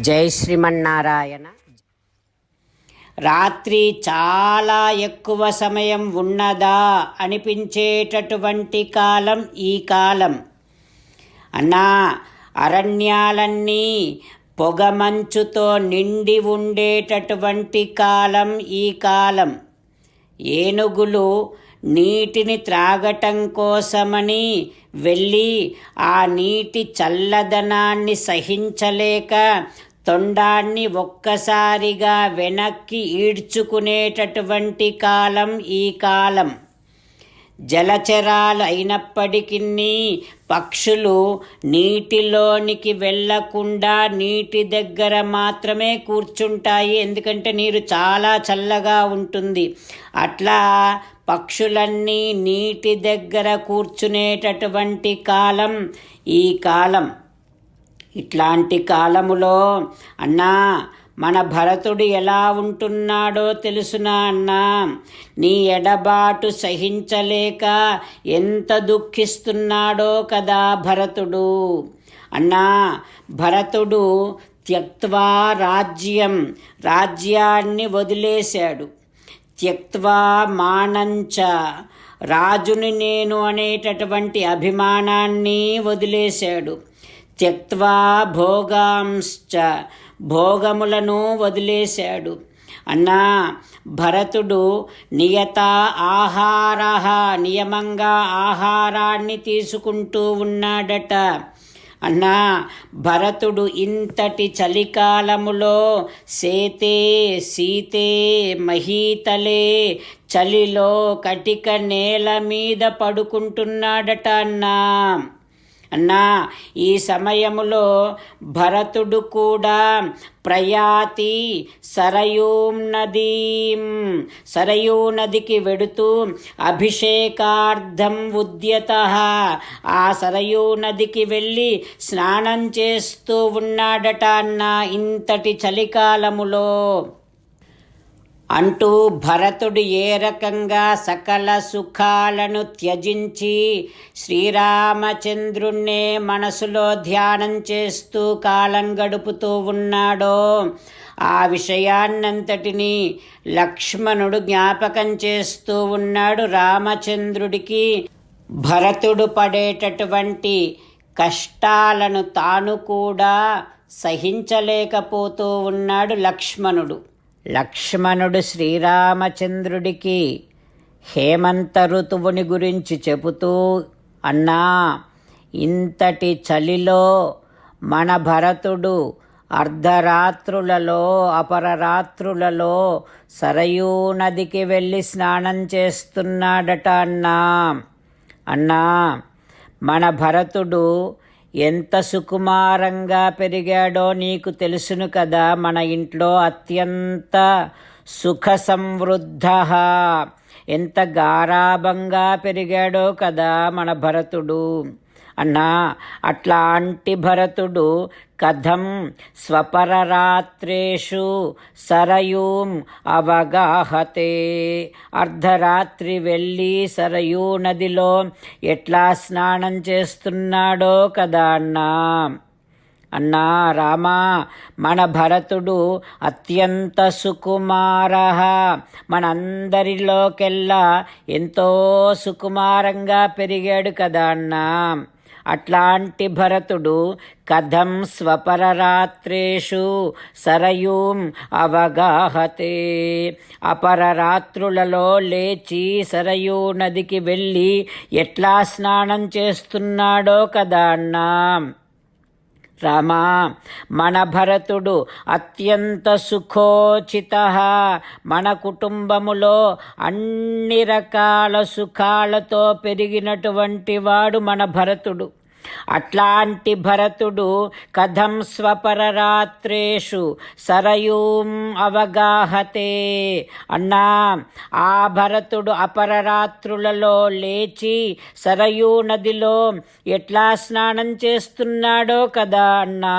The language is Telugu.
జై శ్రీమన్నారాయణ. రాత్రి చాలా ఎక్కువ సమయం ఉన్నదా అనిపించేటటువంటి కాలం ఈ కాలం. అన్నా అరణ్యాలన్నీ పొగమంచుతో నిండి ఉండేటటువంటి కాలం ఈ కాలం. ఏనుగులు నీటిని త్రాగటం కోసమని వెళ్ళి ఆ నీటి చల్లదనాన్ని సహించలేక తొండాన్ని ఒక్కసారిగా వెనక్కి ఈడ్చుకునేటటువంటి కాలం ఈ కాలం. జలచరాలు అయినప్పటికీ పక్షులు నీటిలోనికి వెళ్ళకుండా నీటి దగ్గర మాత్రమే కూర్చుంటాయి. ఎందుకంటే నీరు చాలా చల్లగా ఉంటుంది. అట్లా పక్షులన్నీ నీటి దగ్గర కూర్చునేటటువంటి కాలం ఈ కాలం. ఇట్లాంటి కాలములో అన్నా మన భరతుడు ఎలా ఉంటున్నాడో తెలుసునా అన్నా? నీ ఎడబాటు సహించలేక ఎంత దుఃఖిస్తున్నాడో కదా భరతుడు. అన్నా భరతుడు త్యక్వా రాజ్యం రాజ్యాన్ని వదిలేశాడు. త్యక్వా మానంచ రాజుని నేను అనేటటువంటి అభిమానాన్ని వదిలేశాడు. త్యక్వా భోగాంశ్చ భోగములను వదిలేశాడు. అన్నా భరతుడు నియత ఆహార నియమంగా ఆహారాన్ని తీసుకుంటూ ఉన్నాడట. అన్నా భరతుడు ఇంతటి చలికాలములో సేతే సీతే మహీతలే చలిలో కటిక నేల మీద పడుకుంటున్నాడట అన్నా. అన్నా ఈ సమయములో భరతుడు కూడా ప్రయాతి సరయూం నదీం సరయూ నదికి వెడుతూ అభిషేకార్థం ఉద్యత. ఆ సరయూ నదికి వెళ్ళి స్నానం చేస్తూ ఉన్నాడట అన్న ఇంతటి చలికాలములో. అంటూ భరతుడు ఏ రకంగా సకల సుఖాలను త్యజించి శ్రీరామచంద్రుణ్ణే మనసులో ధ్యానం చేస్తూ కాలం గడుపుతూ ఉన్నాడో ఆ విషయాన్నంతటినీ లక్ష్మణుడు జ్ఞాపకం చేస్తూ ఉన్నాడు రామచంద్రుడికి. భరతుడు పడేటటువంటి కష్టాలను తాను కూడా సహించలేకపోతూ ఉన్నాడు లక్ష్మణుడు. లక్ష్మణుడు శ్రీరామచంద్రుడికి హేమంత ఋతువుని గురించి చెబుతూ అన్నా ఇంతటి చలిలో మన భరతుడు అర్ధరాత్రులలో అపరరాత్రులలో సరయూ నదికి వెళ్ళి స్నానం చేస్తున్నాడట అన్నా. అన్నా మన భరతుడు ఎంత సుకుమారంగా పెరిగాడో నీకు తెలుసును కదా మన ఇంట్లో అత్యంత సుఖ సంవృద్ధ ఎంత గారాభంగా పెరిగాడో కదా మన భరతుడు. అన్నా అట్లాంటి భరతుడు కథం స్వపరరాత్రేషు సరయూం అవగాహతే. అర్ధరాత్రి వెళ్ళి సరయూ నదిలో ఎట్లా స్నానం చేస్తున్నాడో కదా అన్నా. అన్నా రామా మన భరతుడు అత్యంత సుకుమార మనందరిలోకెల్లా ఎంతో సుకుమారంగా పెరిగాడు కదా అన్నా. అట్లాంటి భరతుడు కథం స్వపరరాత్రేషు సరయూం అవగాహతే. అపరరాత్రులలో లేచి సరయూ నదికి వెళ్ళి ఎట్లా స్నానం చేస్తున్నాడో కదా అన్నా. రామా మన భరతుడు అత్యంత సుఖోచిత. మన కుటుంబములో అన్ని రకాల సుఖాలతో పెరిగినటువంటి వాడు మన భరతుడు. అట్లాంటి భరతుడు కథం స్వపరరాత్రేషు సరయూం అవగాహతే. అన్నా ఆ భరతుడు అపరరాత్రులలో లేచి సరయూ నదిలో ఎట్లా స్నానం చేస్తున్నాడో కదా అన్నా.